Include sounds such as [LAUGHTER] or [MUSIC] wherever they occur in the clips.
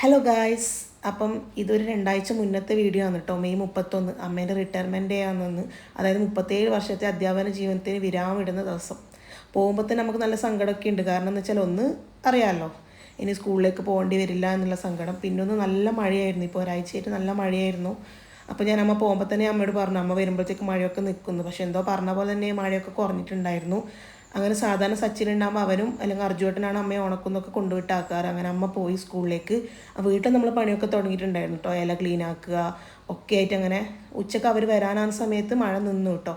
Hello guys അപ്പം ഇതൊരു രണ്ടാഴ്ച മുന്നത്തെ വീഡിയോ ആണ് കേട്ടോ മെയ് മുപ്പത്തൊന്ന്. അമ്മേന്റെ റിട്ടയർമെന്റ് ഡേ ആണെന്ന്. അതായത് മുപ്പത്തേഴ് വർഷത്തെ അധ്യാപന ജീവിതത്തിന് വിരാമം ഇടുന്ന ദിവസം. പോകുമ്പോൾ തന്നെ നമുക്ക് നല്ല സങ്കടമൊക്കെ ഉണ്ട്. കാരണം എന്ന് വെച്ചാൽ ഒന്ന് അറിയാമല്ലോ ഇനി സ്കൂളിലേക്ക് പോകേണ്ടി വരില്ല എന്നുള്ള സങ്കടം. പിന്നെ ഒന്ന് നല്ല മഴയായിരുന്നു. ഇപ്പോൾ ഒരാഴ്ചയായിട്ട് നല്ല മഴയായിരുന്നു. അപ്പോൾ ഞാൻ അമ്മ പോകുമ്പോൾ തന്നെ അമ്മയോട് പറഞ്ഞു. അമ്മ വരുമ്പോഴത്തേക്ക് മഴയൊക്കെ നിൽക്കുന്നു. പക്ഷേ എന്തോ പറഞ്ഞ പോലെ തന്നെ മഴയൊക്കെ കുറഞ്ഞിട്ടുണ്ടായിരുന്നു. അങ്ങനെ സാധാരണ സച്ചിൻ ഉണ്ടാകുമ്പോൾ അവനും അല്ലെങ്കിൽ അർജുവേട്ടനാണ് അമ്മയെ ഉണക്കുന്നൊക്കെ കൊണ്ടുവിട്ടാക്കാറ്. അങ്ങനെ അമ്മ പോയി സ്കൂളിലേക്ക്. വീട്ടിൽ നമ്മൾ പണിയൊക്കെ തുടങ്ങിയിട്ടുണ്ടായിരുന്നു കേട്ടോ ഇല ക്ലീൻ ആക്കുക ഒക്കെ ആയിട്ട് അങ്ങനെ ഉച്ചയ്ക്ക് അവർ വരാനാണ് സമയത്ത് മഴ നിന്നു കേട്ടോ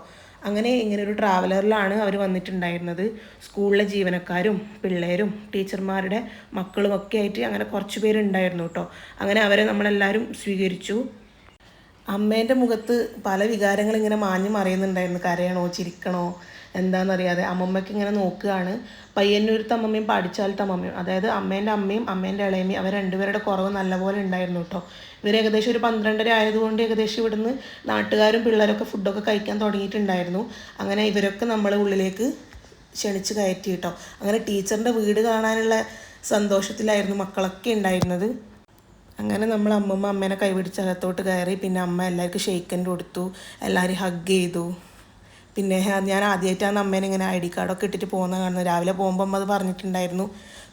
അങ്ങനെ ഇങ്ങനെ ഒരു ട്രാവലറിലാണ് അവർ വന്നിട്ടുണ്ടായിരുന്നത്. സ്കൂളിലെ ജീവനക്കാരും പിള്ളേരും ടീച്ചർമാരുടെ മക്കളും ഒക്കെ ആയിട്ട് അങ്ങനെ കുറച്ച് പേരുണ്ടായിരുന്നു കേട്ടോ അങ്ങനെ അവരെ നമ്മളെല്ലാവരും സ്വീകരിച്ചു. അമ്മേന്റെ മുഖത്ത് പല വികാരങ്ങൾ ഇങ്ങനെ മാഞ്ഞു മറിയുന്നുണ്ടായിരുന്നു. കരയണോ ചിരിക്കണോ എന്താണെന്നറിയാതെ അമ്മമ്മയ്ക്ക് ഇങ്ങനെ നോക്കുകയാണ്. പയ്യന്നൂരത്തെ അമ്മമ്മയും പാടിച്ചാലത്തെ അമ്മമ്മയും അതായത് അമ്മേന്റെ അമ്മയും അമ്മേന്റെ ഇളയമ്മയും അവർ രണ്ടുപേരുടെ കുറവ് നല്ലപോലെ ഉണ്ടായിരുന്നു കേട്ടോ. ഇവർ ഏകദേശം ഒരു പന്ത്രണ്ടര ആയതുകൊണ്ട് ഏകദേശം ഇവിടുന്ന് നാട്ടുകാരും പിള്ളേരൊക്കെ ഫുഡൊക്കെ കഴിക്കാൻ തുടങ്ങിയിട്ടുണ്ടായിരുന്നു. അങ്ങനെ ഇവരൊക്കെ നമ്മളെ ഉള്ളിലേക്ക് ക്ഷണിച്ച് കയറ്റി കേട്ടോ. അങ്ങനെ ടീച്ചറിന്റെ വീട് കാണാനുള്ള സന്തോഷത്തിലായിരുന്നു മക്കളൊക്കെ ഉണ്ടായിരുന്നത്. അങ്ങനെ നമ്മൾ അമ്മമ്മ അമ്മേനെ കൈപിടിച്ച് അകത്തോട്ട് കയറി പിന്നെ അമ്മ എല്ലാവർക്കും ഷെയ്ക്കന്റെ കൊടുത്തു എല്ലാവരും ഹഗ് ചെയ്തു. പിന്നെ ഞാൻ ആദ്യമായിട്ടാണ് അമ്മേനെ ഇങ്ങനെ ഐ ഡി കാർഡൊക്കെ ഇട്ടിട്ട് പോകുന്ന കാണുന്നത്. രാവിലെ പോകുമ്പോൾ അമ്മ അത് പറഞ്ഞിട്ടുണ്ടായിരുന്നു.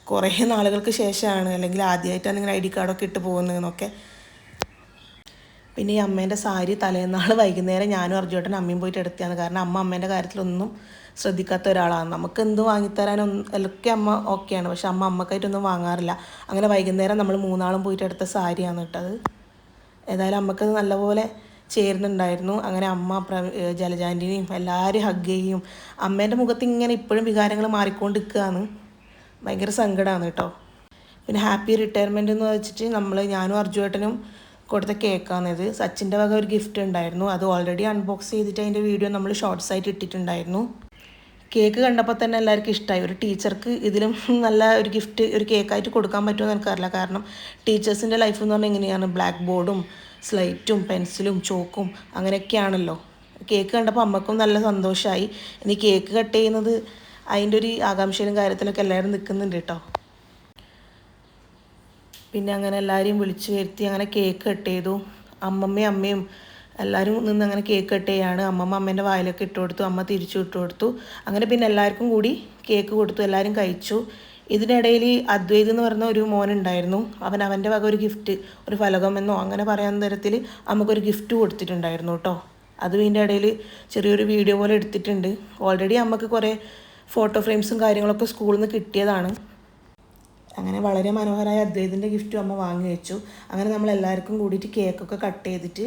കുറേ നാളുകൾക്ക് ശേഷമാണ് അല്ലെങ്കിൽ ആദ്യമായിട്ടാണ് ഇങ്ങനെ ഐ ഡി കാർഡൊക്കെ ഇട്ട് പോകുന്നതെന്നൊക്കെ. പിന്നെ ഈ അമ്മേന്റെ സാരി തലേന്നാൾ വൈകുന്നേരം ഞാനും അർജുവേട്ടൻ അമ്മയും പോയിട്ട് എടുത്തതാണ്. കാരണം അമ്മ അമ്മേന്റെ കാര്യത്തിലൊന്നും ശ്രദ്ധിക്കാത്ത ഒരാളാണ്. നമുക്ക് എന്ത് വാങ്ങിത്തരാനൊന്നും ഒക്കെ അമ്മ ഓക്കെയാണ്. പക്ഷെ അമ്മ അമ്മക്കായിട്ടൊന്നും വാങ്ങാറില്ല. അങ്ങനെ വൈകുന്നേരം നമ്മൾ മൂന്നാളും പോയിട്ട് എടുത്ത സാരിയാണ് കേട്ടത് ഏതായാലും അമ്മക്കത് നല്ലപോലെ ചേരുന്നുണ്ടായിരുന്നു. അങ്ങനെ അമ്മ ജലജാന്റിനെയും എല്ലാവരും ഹഗ് ചെയ്യും അമ്മേന്റെ മുഖത്ത് ഇങ്ങനെ ഇപ്പോഴും വികാരങ്ങൾ മാറിക്കൊണ്ടിരിക്കുകയാണ്. ഭയങ്കര സങ്കടമാണ് കേട്ടോ. പിന്നെ ഹാപ്പി റിട്ടയർമെന്റ് എന്ന് വെച്ചിട്ട് നമ്മൾ ഞാനും അർജുവേട്ടനും കൊടുത്ത കേക്കാണിത് സച്ചിന്റെ വക ഒരു ഗിഫ്റ്റ് ഉണ്ടായിരുന്നു. അത് ഓൾറെഡി അൺബോക്സ് ചെയ്തിട്ട് അതിന്റെ വീഡിയോ നമ്മൾ ഷോർട്സ് ആയിട്ട് ഇട്ടിട്ടുണ്ടായിരുന്നു. കേക്ക് കണ്ടപ്പോൾ തന്നെ എല്ലാവർക്കും ഇഷ്ടമായി ഒരു ടീച്ചർക്ക് ഇതിലും [LAUGHS] നല്ല ഒരു ഗിഫ്റ്റ് ഒരു കേക്കായിട്ട് കൊടുക്കാൻ പറ്റുമോ എന്ന് എനിക്കറിയില്ല. കാരണം ടീച്ചേഴ്സിന്റെ ലൈഫ് എന്ന് പറഞ്ഞാൽ എങ്ങനെയാണ്? ബ്ലാക്ക് ബോർഡും സ്ലൈറ്റും പെൻസിലും ചോക്കും അങ്ങനെയൊക്കെയാണല്ലോ. കേക്ക് കണ്ടപ്പോൾ അമ്മക്കും നല്ല സന്തോഷമായി ഇനി കേക്ക് കട്ട് ചെയ്യുന്നത് അതിന്റെ ഒരു ആകാംക്ഷയിലും കാര്യത്തിലൊക്കെ എല്ലാവരും നിൽക്കുന്നുണ്ട് കേട്ടോ. പിന്നെ അങ്ങനെ എല്ലാവരെയും വിളിച്ചു വരുത്തി അങ്ങനെ കേക്ക് കട്ട് ചെയ്തു. അമ്മമ്മയും അമ്മയും എല്ലാവരും നിന്ന് അങ്ങനെ കേക്ക് കട്ട് ചെയ്യാണ്. അമ്മമ്മ അമ്മേന്റെ വായിലൊക്കെ ഇട്ട് കൊടുത്തു. അമ്മ തിരിച്ചു ഇട്ട് കൊടുത്തു. അങ്ങനെ പിന്നെ എല്ലാവർക്കും കൂടി കേക്ക് കൊടുത്തു. എല്ലാവരും കഴിച്ചു. ഇതിനിടയിൽ അദ്വൈത് എന്ന് പറഞ്ഞ ഒരു മോനുണ്ടായിരുന്നു അവൻ അവന്റെ വക ഒരു ഗിഫ്റ്റ് ഒരു ഫലകമെന്നോ അങ്ങനെ പറയാൻ തരത്തിൽ നമുക്കൊരു ഗിഫ്റ്റ് കൊടുത്തിട്ടുണ്ടായിരുന്നു കേട്ടോ. അതും ഇതിന്റെ ഇടയിൽ ചെറിയൊരു വീഡിയോ പോലെ എടുത്തിട്ടുണ്ട്. ഓൾറെഡി നമുക്ക് കുറേ ഫോട്ടോ ഫ്രെയിംസും കാര്യങ്ങളൊക്കെ സ്കൂളിൽ നിന്ന് കിട്ടിയതാണ്. അങ്ങനെ വളരെ മനോഹരമായ അദ്വൈതിന്റെ ഗിഫ്റ്റും അമ്മ വാങ്ങി വെച്ചു. അങ്ങനെ നമ്മൾ എല്ലാവർക്കും കൂടിയിട്ട് കേക്കൊക്കെ കട്ട് ചെയ്തിട്ട്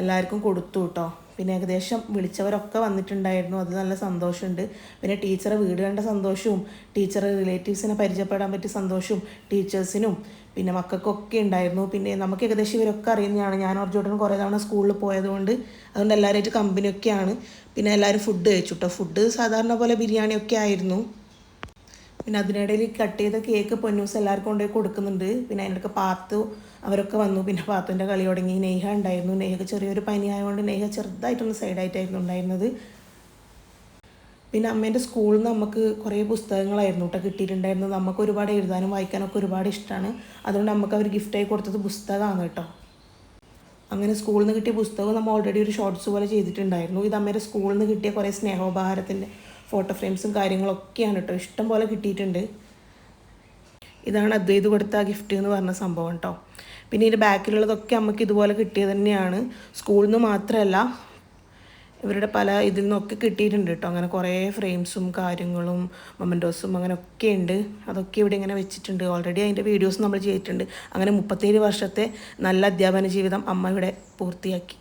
എല്ലാവർക്കും കൊടുത്തു കേട്ടോ പിന്നെ ഏകദേശം വിളിച്ചവരൊക്കെ വന്നിട്ടുണ്ടായിരുന്നു. അത് നല്ല സന്തോഷമുണ്ട്. പിന്നെ ടീച്ചറെ വീട് കണ്ട സന്തോഷവും ടീച്ചറെ റിലേറ്റീവ്സിനെ പരിചയപ്പെടാൻ പറ്റിയ സന്തോഷവും ടീച്ചേഴ്സിനും പിന്നെ മക്കൾക്കൊക്കെ ഉണ്ടായിരുന്നു. പിന്നെ നമുക്ക് ഏകദേശം ഇവരൊക്കെ അറിയുന്നതാണ്. ഞാൻ ഓർജോട്ടൻ കുറേ തവണ സ്കൂളിൽ പോയതുകൊണ്ട് അതുകൊണ്ട് എല്ലാവരുമായിട്ട് കമ്പനിയൊക്കെയാണ് പിന്നെ എല്ലാവരും ഫുഡ് കഴിച്ചു കേട്ടോ ഫുഡ് സാധാരണ പോലെ ബിരിയാണിയൊക്കെ ആയിരുന്നു. പിന്നെ അതിനിടയിൽ കട്ട് ചെയ്ത കേക്ക് പൊന്നൂസ് എല്ലാവർക്കും കൊണ്ടുപോയി കൊടുക്കുന്നുണ്ട്. പിന്നെ അതിന്റെ പാത്തു അവരൊക്കെ വന്നു. പിന്നെ പാത്തുവിന്റെ കളി തുടങ്ങി. നെയ്ഹ ഉണ്ടായിരുന്നു. നെയ്ഹക്ക് ചെറിയൊരു പനി ആയതുകൊണ്ട് നെയ്ഹ ചെറുതായിട്ടൊന്ന് സൈഡായിട്ടായിരുന്നു ഉണ്ടായിരുന്നത്. പിന്നെ അമ്മേന്റെ സ്കൂളിൽ നിന്ന് നമുക്ക് കുറേ പുസ്തകങ്ങളായിരുന്നു കേട്ടോ കിട്ടിയിട്ടുണ്ടായിരുന്നത്. നമുക്ക് ഒരുപാട് എഴുതാനും വായിക്കാനൊക്കെ ഒരുപാട് ഇഷ്ടമാണ്. അതുകൊണ്ട് നമുക്ക് അവർ ഗിഫ്റ്റായി കൊടുത്തത് പുസ്തകമാണ് കേട്ടോ. അങ്ങനെ സ്കൂളിൽ നിന്ന് കിട്ടിയ പുസ്തകം നമ്മൾ ഓൾറെഡി ഒരു ഷോർട്സ് പോലെ ചെയ്തിട്ടുണ്ടായിരുന്നു. ഇത് അമ്മയുടെ സ്കൂളിൽ നിന്ന് കിട്ടിയ കുറേ സ്നേഹോപഹാരത്തിന്റെ ഫോട്ടോ ഫ്രെയിംസും കാര്യങ്ങളൊക്കെയാണ് കേട്ടോ ഇഷ്ടം പോലെ കിട്ടിയിട്ടുണ്ട്. ഇതാണ് അദ്വൈത് കൊടുത്ത ഗിഫ്റ്റ് എന്ന് പറഞ്ഞ സംഭവം കേട്ടോ പിന്നെ ഇതിന്റെ ബാക്കിലുള്ളതൊക്കെ നമുക്ക് ഇതുപോലെ കിട്ടിയത് തന്നെയാണ്. സ്കൂളിൽ നിന്ന് മാത്രമല്ല ഇവരുടെ പല ഇതിൽ നിന്നൊക്കെ കിട്ടിയിട്ടുണ്ട് കേട്ടോ അങ്ങനെ കുറേ ഫ്രെയിംസും കാര്യങ്ങളും മൊമെന്റോസും അങ്ങനെ ഒക്കെ ഉണ്ട്. അതൊക്കെ ഇവിടെ ഇങ്ങനെ വെച്ചിട്ടുണ്ട്. ഓൾറെഡി അതിന്റെ വീഡിയോസ് നമ്മൾ ചെയ്തിട്ടുണ്ട്. അങ്ങനെ മുപ്പത്തേഴ് വർഷത്തെ നല്ല അധ്യാപന ജീവിതം അമ്മ ഇവിടെ പൂർത്തിയാക്കി.